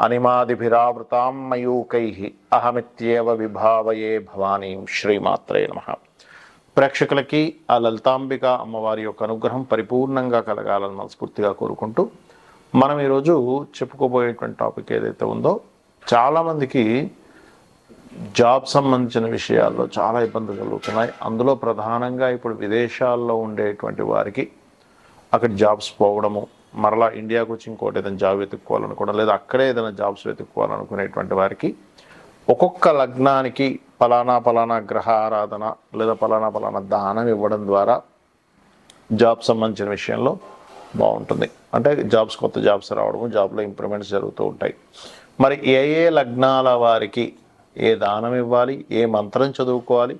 అనిమాదిభిరావృతాం మయూకై అహమిత్యేవ విభావయే భవానీం శ్రీమాత్రే నమ. ప్రేక్షకులకి ఆ లలితాంబిక అమ్మవారి యొక్క అనుగ్రహం పరిపూర్ణంగా కలగాలని మనస్ఫూర్తిగా కోరుకుంటూ మనం ఈరోజు చెప్పుకోబోయేటువంటి టాపిక్ ఏదైతే ఉందో చాలామందికి జాబ్ సంబంధించిన విషయాల్లో చాలా ఇబ్బందులు కలుగుతున్నాయి. అందులో ప్రధానంగా ఇప్పుడు విదేశాల్లో ఉండేటువంటి వారికి అక్కడ జాబ్స్ పోవడము మరలా ఇండియాకు వచ్చి ఇంకోటి ఏదైనా జాబ్ వెతుక్కోవాలనుకోవడం లేదా అక్కడే ఏదైనా జాబ్స్ వెతుక్కోవాలనుకునేటువంటి వారికి ఒక్కొక్క లగ్నానికి పలానా పలానా గ్రహ ఆరాధన లేదా పలానా పలానా దానం ఇవ్వడం ద్వారా జాబ్ సంబంధించిన విషయంలో బాగుంటుంది. అంటే జాబ్స్ కొత్త జాబ్స్ రావడము జాబ్లో ఇంప్రూవ్మెంట్స్ జరుగుతూ ఉంటాయి. మరి ఏ ఏ లగ్నాల వారికి ఏ దానం ఇవ్వాలి ఏ మంత్రం చదువుకోవాలి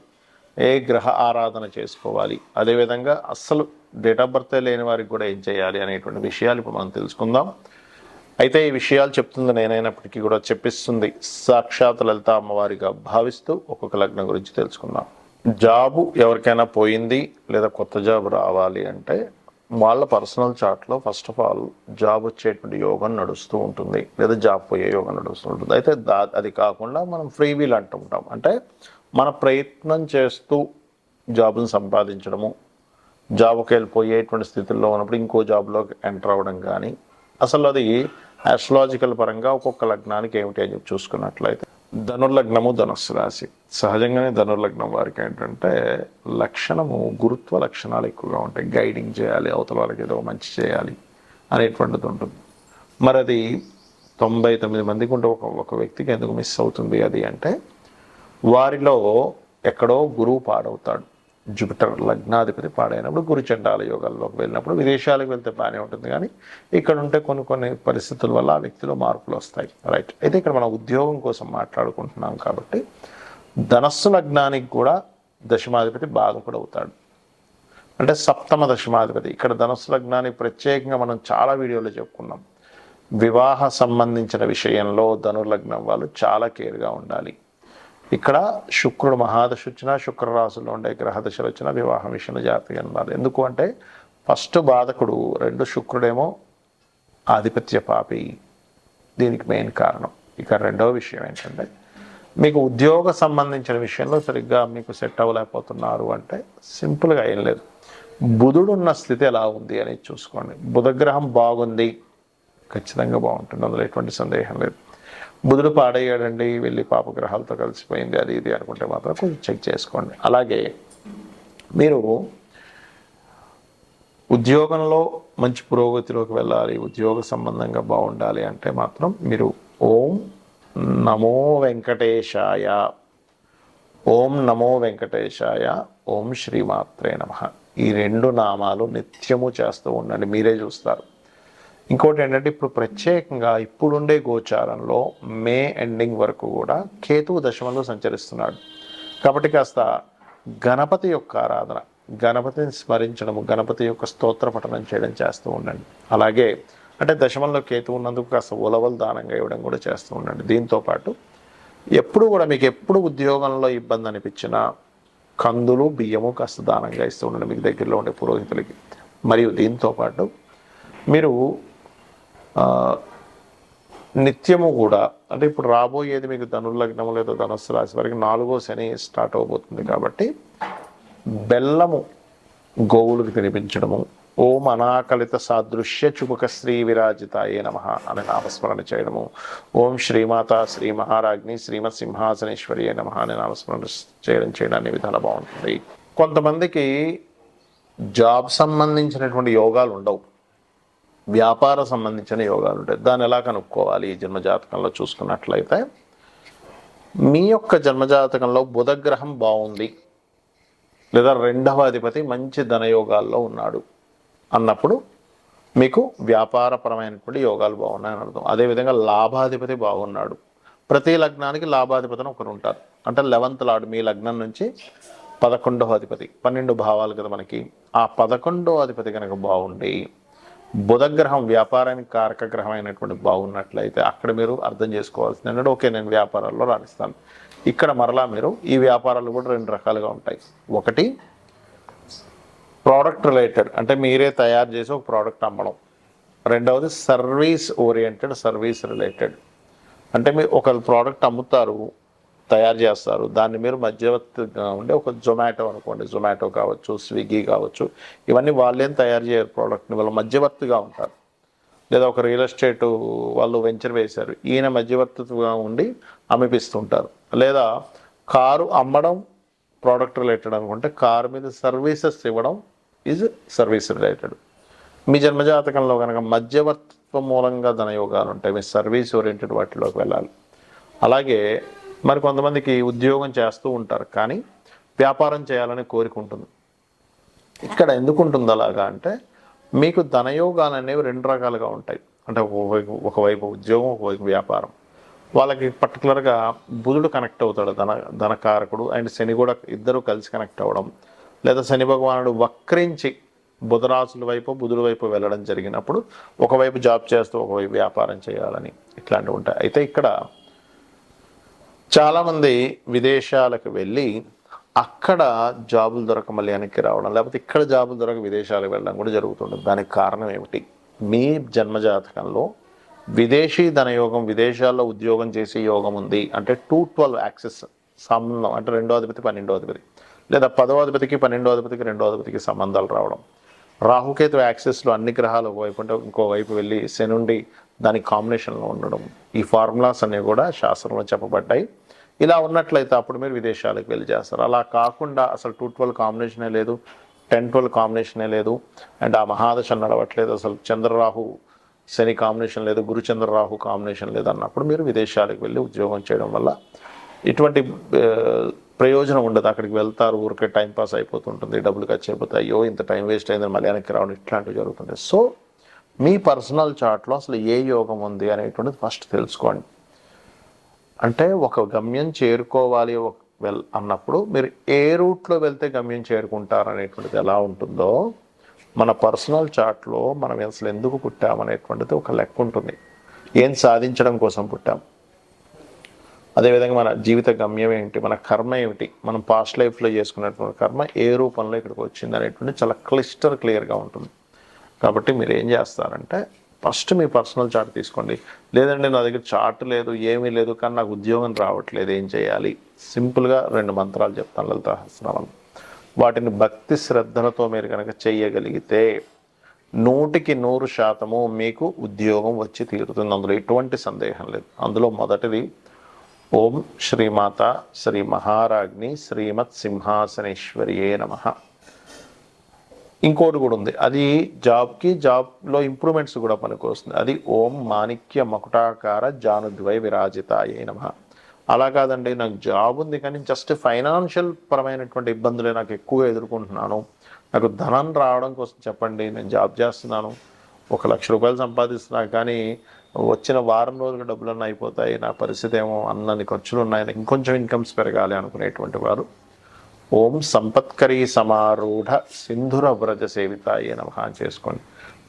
ఏ గ్రహ ఆరాధన చేసుకోవాలి? అదేవిధంగా అస్సలు డేట్ ఆఫ్ బర్త్ లేని వారికి కూడా ఏం చేయాలి అనేటువంటి విషయాలు ఇప్పుడు మనం తెలుసుకుందాం. అయితే ఈ విషయాలు చెప్తుంది నేనైనప్పటికీ కూడా చెప్పిస్తుంది. సాక్షాత్ లలిత అమ్మవారిగా భావిస్తూ ఒక్కొక్క లగ్నం గురించి తెలుసుకుందాం. జాబు ఎవరికైనా పోయింది లేదా కొత్త జాబ్ రావాలి అంటే వాళ్ళ పర్సనల్ చార్ట్లో ఫస్ట్ ఆఫ్ ఆల్ జాబ్ వచ్చేటువంటి యోగం నడుస్తూ ఉంటుంది. లేదా జాబ్ పోయే యోగం నడుస్తూ ఉంటుంది. అయితే దా అది కాకుండా మనం ఫ్రీ వీల్ అంటుంటాం అంటే మన ప్రయత్నం చేస్తూ జాబ్ను సంపాదించడము జాబ్కి వెళ్ళిపోయేటువంటి స్థితిలో ఉన్నప్పుడు ఇంకో జాబ్లోకి ఎంటర్ అవ్వడం కానీ అసలు అది ఆస్ట్రాలజికల్ పరంగా ఒక్కొక్క లగ్నానికి ఏమిటి అని చెప్పి చూసుకున్నట్లయితే ధనుర్లగ్నము ధనుస్సు రాశి. సహజంగానే ధనుర్లగ్నం వారికి ఏంటంటే లక్షణము గురుత్వ లక్షణాలు ఎక్కువగా ఉంటాయి. గైడింగ్ చేయాలి అవతల వాళ్ళకి ఏదో మంచి చేయాలి అనేటువంటిది ఉంటుంది. మరి అది తొంభై తొమ్మిది మందికి ఉంటే ఒక ఒక వ్యక్తికి ఎందుకు మిస్ అవుతుంది అది అంటే వారిలో ఎక్కడో గురువు పాడవుతాడు. జూపిటర్ లగ్నాధిపతి పాడైనప్పుడు గురు చండాల యోగాల్లోకి వెళ్ళినప్పుడు విదేశాలకు వెళ్తే బాగానే ఉంటుంది కానీ ఇక్కడ ఉంటే కొన్ని కొన్ని పరిస్థితుల వల్ల ఆ వ్యక్తిలో మార్పులు వస్తాయి. రైట్ అయితే ఇక్కడ మనం ఉద్యోగం కోసం మాట్లాడుకుంటున్నాం కాబట్టి ధనస్సు లగ్నానికి కూడా దశమాధిపతి బాగుపడవుతాడు అంటే సప్తమ దశమాధిపతి. ఇక్కడ ధనస్సు లగ్నానికి ప్రత్యేకంగా మనం చాలా వీడియోలో చెప్పుకున్నాం. వివాహ సంబంధించిన విషయంలో ధనుర్లగ్నం వాళ్ళు చాలా కేర్గా ఉండాలి. ఇక్కడ శుక్రుడు మహాదశ వచ్చినా శుక్రరాశుల్లో ఉండే గ్రహదశలు వచ్చినా వివాహం విషయంలో జాగ్రత్తగా ఉండాలి. ఎందుకు అంటే ఫస్ట్ బాధకుడు రెండు శుక్రుడేమో ఆధిపత్య పాపి. దీనికి మెయిన్ కారణం. ఇక రెండవ విషయం ఏంటంటే మీకు ఉద్యోగ సంబంధించిన విషయంలో సరిగ్గా మీకు సెట్ అవ్వలేకపోతున్నారు అంటే సింపుల్గా ఏం లేదు. బుధుడు ఉన్న స్థితి ఎలా ఉంది అనేది చూసుకోండి. బుధగ్రహం బాగుంది. ఖచ్చితంగా బాగుంటుంది. అందులో ఎటువంటి సందేహం లేదు. బుధుడు పాడయ్యాడండి వెళ్ళి పాపగ్రహాలతో కలిసిపోయింది అది ఇది అనుకుంటే మాత్రం కొంచెం చెక్ చేసుకోండి. అలాగే మీరు ఉద్యోగంలో మంచి పురోగతిలోకి వెళ్ళాలి ఉద్యోగ సంబంధంగా బాగుండాలి అంటే మాత్రం మీరు ఓం నమో వెంకటేశాయ ఓం నమో వెంకటేశాయ ఓం శ్రీమాత్రే నమ. ఈ రెండు నామాలు నిత్యము చేస్తూ ఉండండి మీరే చూస్తారు. ఇంకోటి ఏంటంటే ఇప్పుడు ప్రత్యేకంగా ఇప్పుడుండే గోచారంలో మే ఎండింగ్ వరకు కూడా కేతువు దశమంలో సంచరిస్తున్నాడు. కాబట్టి కాస్త గణపతి యొక్క ఆరాధన గణపతిని స్మరించడము గణపతి యొక్క స్తోత్ర పఠనం చేయడం చేస్తూ ఉండండి. అలాగే అంటే దశమంలో కేతు ఉన్నందుకు కాస్త ఉలవలు దానంగా ఇవ్వడం కూడా చేస్తూ ఉండండి. దీంతో పాటు ఎప్పుడు కూడా మీకు ఎప్పుడు ఉద్యోగంలో ఇబ్బంది అనిపించినా కందులు బియ్యము కాస్త దానంగా ఇస్తూ ఉండండి మీకు దగ్గరలో ఉండే పురోహితులకి. మరియు దీంతో పాటు మీరు నిత్యము కూడా అంటే ఇప్పుడు రాబోయేది మీకు ధనుర్లగ్నము లేదా ధనుస్సు రాశి వారికి నాలుగో శని స్టార్ట్ అవబోతుంది కాబట్టి బెల్లము గోవులకు తినిపించడము. ఓం అనాకలిత సాదృశ్య చుముక శ్రీ విరాజితాయే నమ అని నామస్మరణ చేయడము. ఓం శ్రీమాత శ్రీ మహారాజ్ని శ్రీమత్ సింహాసనేశ్వరియే నమ అని నామస్మరణ చేయడం చేయడాన్ని విధాలు బాగుంటుంది. కొంతమందికి జాబ్ సంబంధించినటువంటి యోగాలు ఉండవు. వ్యాపార సంబంధించిన యోగాలు ఉంటాయి. దాన్ని ఎలా కనుక్కోవాలి? ఈ జన్మజాతకంలో చూసుకున్నట్లయితే మీ యొక్క జన్మజాతకంలో బుధగ్రహం బాగుంది. లేదా రెండవ అధిపతి మంచి ధనయోగాల్లో ఉన్నాడు అన్నప్పుడు మీకు వ్యాపారపరమైనటువంటి యోగాలు బాగున్నాయని అర్థం. అదేవిధంగా లాభాధిపతి బాగున్నాడు. ప్రతి లగ్నానికి లాభాధిపతిని ఒకరు ఉంటారు. అంటే లెవెంత్ లాడు మీ లగ్నం నుంచి పదకొండవ అధిపతి. పన్నెండు భావాలు కదా మనకి. ఆ పదకొండవ అధిపతి కనుక బాగుండి బుధగ్రహం వ్యాపారానికి కారక గ్రహం అయినటువంటి బాగున్నట్లయితే అక్కడ మీరు అర్థం చేసుకోవాల్సింది ఏంటంటే ఓకే నేను వ్యాపారాల్లో రాణిస్తాను. ఇక్కడ మరలా మీరు ఈ వ్యాపారాలు కూడా రెండు రకాలుగా ఉంటాయి. ఒకటి ప్రోడక్ట్ రిలేటెడ్ అంటే మీరే తయారు చేసి ఒక ప్రోడక్ట్ అమ్మడం. రెండవది సర్వీస్ ఓరియంటెడ్ సర్వీస్ రిలేటెడ్ అంటే మీరు ఒక ప్రోడక్ట్ అమ్ముతారు తయారు చేస్తారు. దాన్ని మీరు మధ్యవర్తిగా ఉండే ఒక జొమాటో అనుకోండి. జొమాటో కావచ్చు స్విగ్గీ కావచ్చు ఇవన్నీ వాళ్ళేం తయారు చేయరు ప్రోడక్ట్ని. వాళ్ళు మధ్యవర్తిగా ఉంటారు. లేదా ఒక రియల్ ఎస్టేట్ వాళ్ళు వెంచర్ వేశారు. ఈయన మధ్యవర్తిగా ఉండి అమ్మిపిస్తుంటారు. లేదా కారు అమ్మడం ప్రోడక్ట్ రిలేటెడ్ అనుకుంటే కారు మీద సర్వీసెస్ ఇవ్వడం ఈజ్ సర్వీస్ రిలేటెడ్. మీ జన్మజాతకంలో కనుక మధ్యవర్తిత్వ మూలంగా ధనయోగాలు ఉంటాయి. మీ సర్వీస్ ఓరియంటెడ్ వాటిలోకి వెళ్ళాలి. అలాగే మరి కొంతమందికి ఉద్యోగం చేస్తూ ఉంటారు కానీ వ్యాపారం చేయాలని కోరిక ఉంటుంది. ఇక్కడ ఎందుకు ఉంటుంది అలాగా అంటే మీకు ధనయోగాలు అనేవి రెండు రకాలుగా ఉంటాయి. అంటే ఒకవైపు ఒకవైపు ఉద్యోగం ఒకవైపు వ్యాపారం. వాళ్ళకి పర్టికులర్గా బుధుడు కనెక్ట్ అవుతాడు ధన ధనకారకుడు. అండ్ శని కూడా ఇద్దరు కలిసి కనెక్ట్ అవ్వడం. లేదా శని భగవానుడు వక్రించి బుధరాసుల వైపు బుధుడు వైపు వెళ్ళడం జరిగినప్పుడు ఒకవైపు జాబ్ చేస్తూ ఒకవైపు వ్యాపారం చేయాలని ఇట్లాంటివి ఉంటాయి. అయితే ఇక్కడ చాలామంది విదేశాలకు వెళ్ళి అక్కడ జాబులు దొరక మళ్ళీ వెనక్కి రావడం లేకపోతే ఇక్కడ జాబులు దొరక విదేశాలకు వెళ్ళడం కూడా జరుగుతుంటుంది. దానికి కారణం ఏమిటి? మీ జన్మజాతకంలో విదేశీ ధనయోగం విదేశాల్లో ఉద్యోగం చేసే యోగం ఉంది అంటే టూ ట్వెల్వ్ యాక్సెస్ సంబంధం అంటే రెండో అధిపతి పన్నెండో అధిపతి లేదా పదో అధిపతికి పన్నెండో అధిపతికి రెండో అధిపతికి సంబంధాలు రావడం. రాహుకేతు యాక్సెస్లో అన్ని గ్రహాలు ఒకవైపు అంటే ఇంకోవైపు వెళ్ళి శనుండి దాని కాంబినేషన్లో ఉండడం. ఈ ఫార్ములాస్ అనేవి కూడా శాస్త్రంలో చెప్పబడ్డాయి. ఇలా ఉన్నట్లయితే అప్పుడు మీరు విదేశాలకు వెళ్ళి చేస్తారు. అలా కాకుండా అసలు టూ ట్వెల్వ్ కాంబినేషనే లేదు టెన్ ట్వెల్వ్ కాంబినేషనే లేదు అండ్ ఆ మహాదశ నడవట్లేదు. అసలు చంద్రరాహు శని కాంబినేషన్ లేదు గురుచంద్ర రాహు కాంబినేషన్ లేదు అన్నప్పుడు మీరు విదేశాలకు వెళ్ళి ఉద్యోగం చేయడం వల్ల ఇటువంటి ప్రయోజనం ఉండదు. అక్కడికి వెళ్తారు ఊరికే టైం పాస్ అయిపోతుంటుంది డబ్బులు ఖర్చు అయిపోతాయి. అయ్యో ఇంత టైం వేస్ట్ అయిందని మళ్ళీ వెనక్కి రావడం ఇట్లాంటివి జరుగుతుంటాయి. సో మీ పర్సనల్ చార్ట్లో అసలు ఏ యోగం ఉంది అనేటువంటిది ఫస్ట్ తెలుసుకోండి. అంటే ఒక గమ్యం చేరుకోవాలి ఒక వెల్ అన్నప్పుడు మీరు ఏ రూట్లో వెళ్తే గమ్యం చేరుకుంటారు అనేటువంటిది ఎలా ఉంటుందో మన పర్సనల్ చార్ట్లో మనం అసలు ఎందుకు పుట్టామనేటువంటిది ఒక లెక్క ఉంటుంది. ఏం సాధించడం కోసం పుట్టాం? అదేవిధంగా మన జీవిత గమ్యం ఏంటి మన కర్మ ఏమిటి మనం పాస్ట్ లైఫ్లో చేసుకున్నటువంటి కర్మ ఏ రూపంలో ఇక్కడికి వచ్చింది అనేటువంటి చాలా క్లిస్టర్ క్లియర్గా ఉంటుంది. కాబట్టి మీరు ఏం చేస్తారంటే ఫస్ట్ మీ పర్సనల్ చార్ట్ తీసుకోండి. లేదండి నా దగ్గర చార్ట్ లేదు ఏమీ లేదు కానీ నాకు ఉద్యోగం రావట్లేదు ఏం చేయాలి? సింపుల్గా రెండు మంత్రాలు చెప్తాను లలిత సహస్రనామం. వాటిని భక్తి శ్రద్ధలతో మీరు కనుక చేయగలిగితే నూటికి నూరు శాతము మీకు ఉద్యోగం వచ్చి తీరుతుంది. అందులో ఎటువంటి సందేహం లేదు. అందులో మొదటిది ఓం శ్రీమాత శ్రీ మహారాజ్ని శ్రీమత్ సింహాసనేశ్వరియే నమః. ఇంకోటి కూడా ఉంది. అది జాబ్కి జాబ్లో ఇంప్రూవ్మెంట్స్ కూడా పనికొస్తుంది అది ఓం మాణిక్య మకుటాకార జానుద్వై విరాజితాయే నమ. అలా కాదండి నాకు జాబ్ ఉంది కానీ జస్ట్ ఫైనాన్షియల్ పరమైనటువంటి ఇబ్బందులే నాకు ఎక్కువ ఎదుర్కొంటున్నాను. నాకు ధనం రావడం కోసం చెప్పండి నేను జాబ్ చేస్తున్నాను. ఒక లక్ష రూపాయలు సంపాదిస్తున్నా కానీ వచ్చిన వారం రోజులు డబ్బులన్నీ అయిపోతాయి నా పరిస్థితి ఏమో అన్నని ఖర్చులు ఉన్నాయి ఇంకొంచెం ఇన్కమ్స్ పెరగాలి అనుకునేటువంటి వారు. ఓం సంపత్కరీ సమారూఢ సింధుర వ్రజ సేవితాయి నమ చేసుకోండి.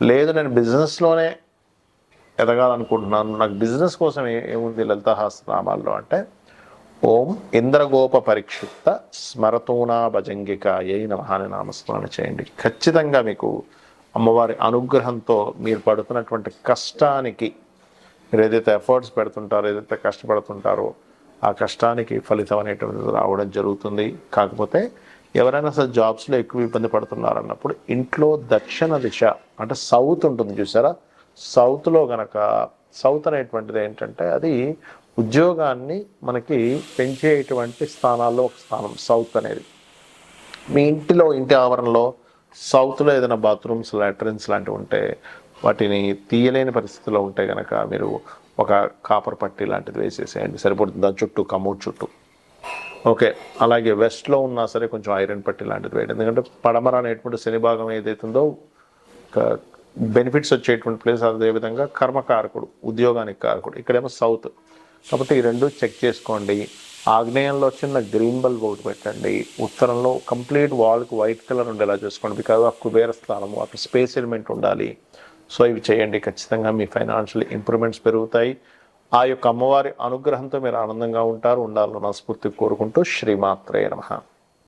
లేదు నేను బిజినెస్లోనే ఎదగాలనుకుంటున్నాను. నాకు బిజినెస్ కోసం ఏముంది లలితహాస్త్రనామాల్లో అంటే ఓం ఇంద్రగోప పరిక్షిప్త స్మరతూనా భజంగిక నమ నమహాని నామస్మరణ చేయండి. ఖచ్చితంగా మీకు అమ్మవారి అనుగ్రహంతో మీరు పడుతున్నటువంటి కష్టానికి మీరు ఏదైతే ఎఫర్ట్స్ పెడుతుంటారో ఏదైతే కష్టపడుతుంటారో ఆ కష్టానికి ఫలితం అనేటువంటిది రావడం జరుగుతుంది. కాకపోతే ఎవరైనా అసలు జాబ్స్లో ఎక్కువ ఇబ్బంది పడుతున్నారు అన్నప్పుడు ఇంట్లో దక్షిణ దిశ అంటే సౌత్ ఉంటుంది చూసారా? సౌత్లో గనక సౌత్ అనేటువంటిది ఏంటంటే అది ఉద్యోగాన్ని మనకి పెంచేటువంటి స్థానాల్లో ఒక స్థానం సౌత్ అనేది. మీ ఇంటిలో ఇంటి ఆవరణలో సౌత్లో ఏదైనా బాత్రూమ్స్ లాట్రిన్స్ లాంటివి ఉంటే వాటిని తీయలేని పరిస్థితిలో ఉంటే కనుక మీరు ఒక కాపర్ పట్టి లాంటిది వేసేసేయండి. సరిపడుతుంది దాని చుట్టూ కమోడ్ చుట్టూ. ఓకే. అలాగే వెస్ట్లో ఉన్నా సరే కొంచెం ఐరన్ పట్టి లాంటిది వేయండి. ఎందుకంటే పడమర అనేటువంటి శని భాగం ఏదైతుందో బెనిఫిట్స్ వచ్చేటువంటి ప్లేస్ అదేవిధంగా కర్మకారకుడు ఉద్యోగానికి కారకుడు. ఇక్కడేమో సౌత్. కాబట్టి ఈ రెండు చెక్ చేసుకోండి. ఆగ్నేయంలో చిన్న గ్రీన్ బల్బ్ ఒకటి పెట్టండి. ఉత్తరంలో కంప్లీట్ వాల్కి వైట్ కలర్ ఉండేలా చూసుకోండి. బికాజ్ ఆ కుబేర స్థానము అక్కడ స్పేస్ ఎలిమెంట్ ఉండాలి. సో ఇవి చేయండి. ఖచ్చితంగా మీ ఫైనాన్షియల్ ఇంప్రూవ్మెంట్స్ పెరుగుతాయి. ఆ యొక్క అమ్మవారి అనుగ్రహంతో మీరు ఆనందంగా ఉంటారు. ఉండాలని మనస్ఫూర్తి కోరుకుంటూ శ్రీమాత్రే నమః.